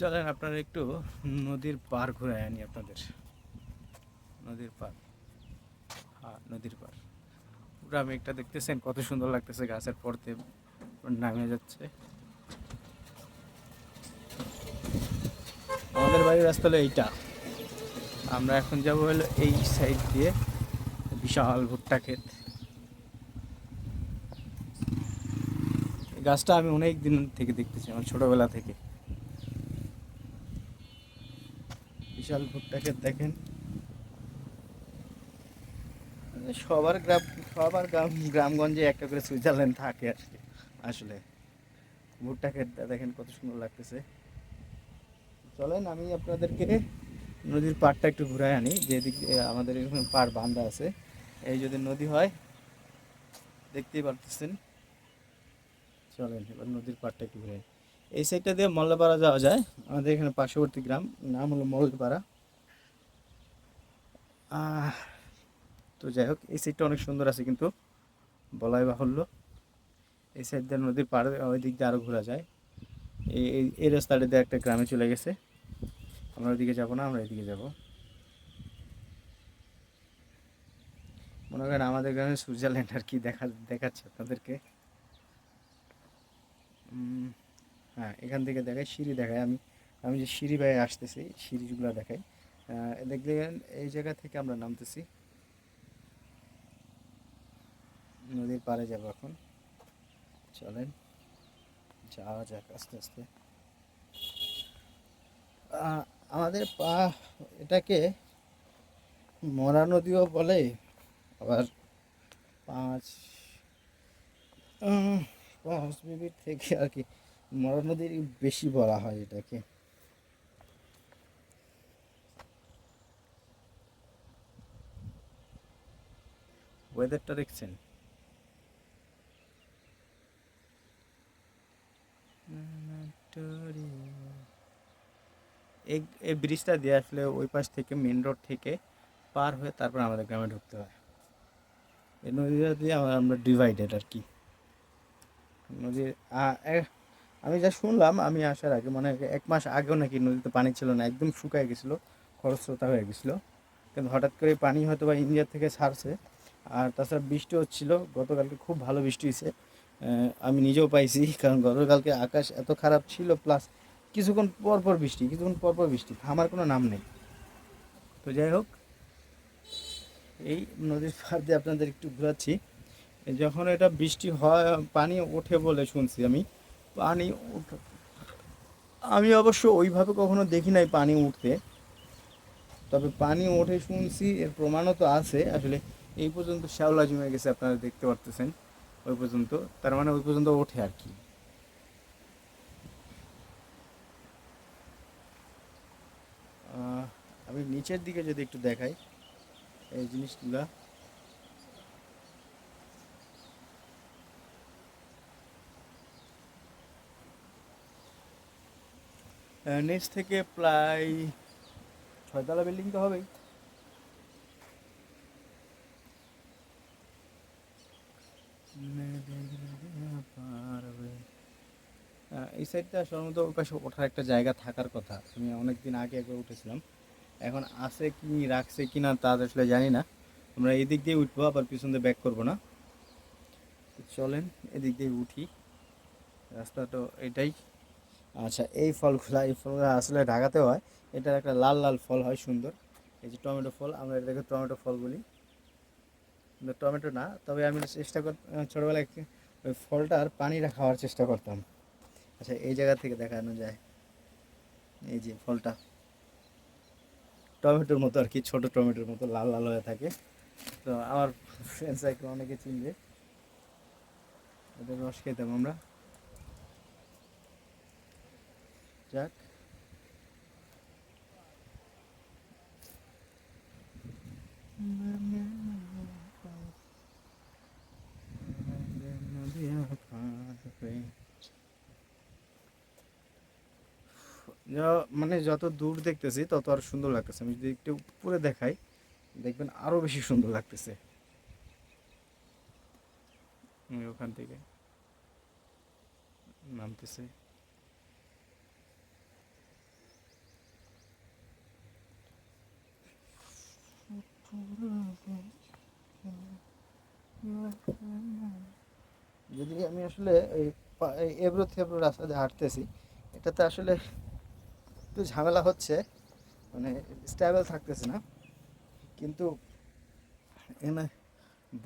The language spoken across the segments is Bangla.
চলেন আপনারা একটু নদীর পার ঘুরে আনি আপনাদের। নদীর পার। হ্যাঁ নদীর পার। পুরো মেঘটা দেখতেছেন, কত সুন্দর লাগতেছে গাছের পরতে নামে যাচ্ছে। আমাদের বাড়ির রাস্তা হলো এইটা। আমরা এখন যাব হলো এই সাইড দিয়ে বিশাল ভুট্টা ক্ষেত। গাছটা আমি অনেক দিন থেকে দেখতেছি, আমার ছোটবেলা থেকে। বিশাল ভুট্টা ক্ষেত দেখেন। সবার গ্রাম সবার গ্রাম, গ্রামগঞ্জে একটা করে সুইজারল্যান্ড থাকে আর কি, আসলে। ভুট্টা ক্ষেতটা দেখেন কত সুন্দর লাগতেছে। চলেন, আমি আপনাদেরকে নদীর পাড়টা একটু ঘুরায় আনি, যেদিক আমাদের এখানে পাড় বান্ধা আছে। এই যদি নদী হয়, দেখতেই পারতেছেন। চলেন, এবার নদীর পাড়টা একটু ঘুরে। এই সাইডটা দিয়ে মল্লপাড়া যাওয়া যায়। আমাদের এখানে পার্শ্ববর্তী গ্রাম, নাম হলো মল্লপাড়া তো যাই হোক, এই সাইডটা অনেক সুন্দর আছে কিন্তু, বলাই বাহুল্য। এই সাইড দিয়ে নদীর পাড়ে, ওই দিক দিয়ে আরও ঘোরা যায়। এই, এই- রাস্তাটা দিয়ে একটা গ্রামে চলে গেছে। আমরা ওইদিকে যাব না, আমরা এদিকে যাব। মনে করেন আমাদের গ্রামে সুইজারল্যান্ড আর কি দেখা, দেখাচ্ছে আপনাদেরকে। হ্যাঁ এখান থেকে দেখায় সিঁড়ি দেখায় আমি। আমি যে সিঁড়ি বাইরে আসতেছি, সিঁড়িগুলো দেখাই। দেখলেন, এই জায়গা থেকে আমরা নামতেছি। নদীর পাড়ে যাব এখন। চলেন, যাওয়া যাক আস্তে আস্তে। আমাদের পা, এটাকে মরা নদীও বলে, আবার পাঁচ পাঁচ বিবির থেকে আর কি মরা নদীর বেশি বলা হয় এটাকে। ওয়েদারটা দেখছেন? এই ব্রিজটা দিয়ে আসলে ওই পাশ থেকে মেন রোড থেকে পার হয়ে তারপর আমাদের গ্রামে ঢুকতে হয়। এই নদীটা দিয়ে আমরা- ডিভাইডেড আর কি। নদীর আমি যা শুনলাম, আমি আসার আগে মানে এক মাস আগেও নাকি নদীতে পানি ছিল না, একদম শুকায় গেছিল, খরস্রোতা হয়ে গেছিল। কিন্তু হঠাৎ করে পানি হয়তো বা ইন্ডিয়া থেকে ছাড়ছে। আর তাছাড়া বৃষ্টি হচ্ছিল, গতকালকে খুব ভালো বৃষ্টি হয়েছে। আমি নিজেও পাইছি, কারণ গতকালকে আকাশ এত খারাপ ছিল প্লাস কিছুক্ষণ পর পর বৃষ্টি, কিছুক্ষণ পর পর বৃষ্টি, থামার কোনো নাম নেই। তো যাই হোক, এই নদীর পাড় দিয়ে আপনাদের একটু ঘোরাচ্ছি। যখন এটা বৃষ্টি হয়, পানি ওঠে বলে শুনছি আমি। পানি আমি অবশ্য ওইভাবে কখনো দেখি নাই পানি উঠতে। তবে পানি ওঠে শুনছি, এর প্রমাণও তো আছে। আসলে এই পর্যন্ত শ্যাওলা জমে গেছে, আপনারা দেখতে পারতেছেন। ওই পর্যন্ত, তার মানে ওই পর্যন্ত ওঠে আর কি। আমি নিচের দিকে যদি একটু দেখাই, এই জিনিসগুলা। নিচ থেকে প্রায় ছয়তলা বিল্ডিং তো হবেই। এই সাইডটা সাধারণত ওই পাশে ওঠার একটা জায়গা থাকার কথা। আমি অনেক দিন আগে একবার উঠেছিলাম। এখন আছে কি, রাখছে কি না তা আসলে জানি না। আমরা এদিক দিয়ে উঠবো, আবার পিছন দিয়ে ব্যাক করব না। চলেন, এদিক দিয়ে উঠি। রাস্তা তো এটাই। আচ্ছা এই ফলগুলা এই ফলগুলো আসলে ঢাকাতে হয়। এটার একটা লাল লাল ফল হয় সুন্দর। এই যে টমেটো ফল, আমরা এটা এটাকে টমেটো ফল বলি। টমেটো না, তবে আমি চেষ্টা কর, ছোটোবেলায় ওই ফলটার পানিটা খাওয়ার চেষ্টা করতাম। আচ্ছা এই জায়গা থেকে দেখানো যায়। এই যে ফলটা। টমেটোর মতো আর কি, ছোট টমেটোর মতো, লাল লাল হয়ে থাকে। তো আমার ফ্রেন্ডস সাইকেল অনেকে চিনবে। ওদের রস খেতাম আমরা। যাক মানে যত দূর দেখতেছি, তত আর সুন্দর লাগতেছে। আমি যদি একটু উপরে দেখাই, দেখবেন আরও বেশি সুন্দর লাগতেছে। ওখান থেকে নামতেছে। আসলে এই এবড়ো থেবড়ো রাস্তা দিয়ে হাঁটতেছি। এটাতে আসলে একটু ঝামেলা হচ্ছে মানে স্টেবল থাকতেছে না। কিন্তু এখানে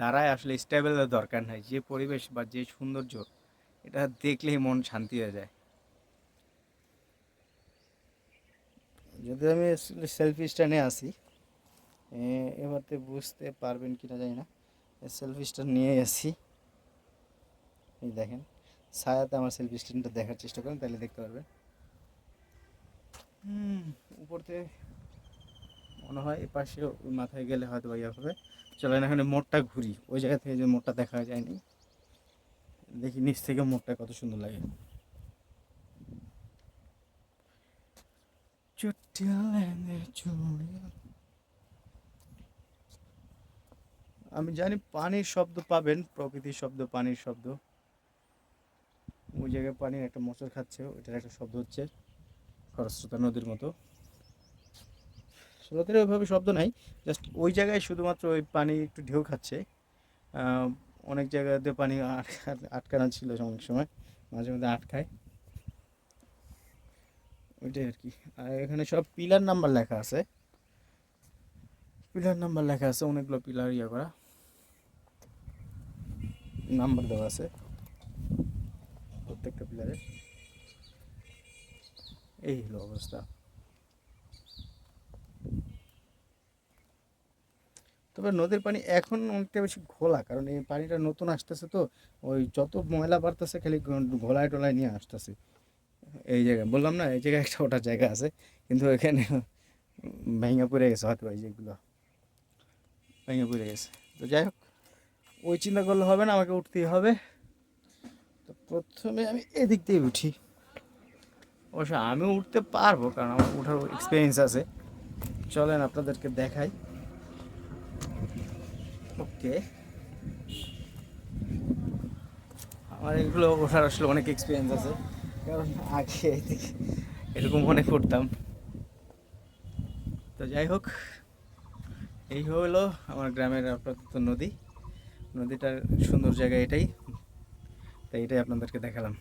দাঁড়ায় আসলে স্টেবলের দরকার নাই। যে পরিবেশ বা যে সৌন্দর্য, এটা দেখলেই মন শান্তি হয়ে যায়। যদি আমি সেলফি স্ট্যান্ডে আসি এবারতে বুঝতে পারবেন কিনা জানি না। সেলফি স্ট্যান্ড নিয়ে আসি। এই দেখেন। ছায়াতে আমার সেলফি স্ট্যান্ডটা দেখার চেষ্টা করেন, তাহলে দেখতে পারবেন। উপর থেকে মনে হয় এ পাশে মাথায় গেলে হয়তো ইয়ে হবে। চলেন এখানে মোড়টা ঘুরি। ওই জায়গা থেকে যে মোড়টা দেখা যায়নি, দেখি নিচ থেকে মোড়টা কত সুন্দর লাগে। আমি জানি পানির শব্দ পাবেন, প্রকৃতির শব্দ পানির শব্দ। ওই জায়গায় পানির একটা মোচড় খাচ্ছে, ওইটার একটা শব্দ হচ্ছে, খরস্রোতা নদীর মতো। স্রোতের ওইভাবে শব্দ নাই, জাস্ট ওই জায়গায় শুধুমাত্র ওই পানি একটু ঢেউ খাচ্ছে। অনেক জায়গাতে পানি আটকা- আটকানো ছিল অনেক সময়, মাঝে মধ্যে আটকায়। ওইটাই আর কি। আর এখানে সব পিলার নাম্বার লেখা আছে। পিলার নাম্বার লেখা আছে, অনেকগুলো পিলার ইয়ে করা। নাম্বার দেওয়া আছে। প্রত্যেকটা পিলারে এই হলো অবস্থা। তবে নদীর পানি এখন অনেকটা বেশি ঘোলা, কারণ এই পানিটা নতুন আসতেছে তো, ওই যত ময়লা বাড়তেছে খালি ঘোলায় টোলায় নিয়ে আসতেছে। এই জায়গায়, বললাম না, এই জায়গায় একটা ওটা জায়গা আছে, কিন্তু এখানে ভেঙে পড়ে গেছে হয়তো এই যেগুলো। ভেঙে পড়ে গেছে। তো যাই হোক, ওই চিন্তা করলে হবে না, আমাকে উঠতেই হবে। প্রথমে আমি এদিক দিয়ে উঠি। অবশ্য আমি উঠতে পারব, কারণ আমার উঠার এক্সপিরিয়েন্স আছে। চলেন আপনাদেরকে দেখাই। ওকে। আমার এগুলো ওঠার আসলে অনেক এক্সপিরিয়েন্স আছে, কারণ আগে এরকম মনে করতাম। তো যাই হোক, এই হলো আমার গ্রামের আপাতত নদী। নদীটার সুন্দর জায়গা এটাই। তাই এটাই আপনাদেরকে দেখালাম।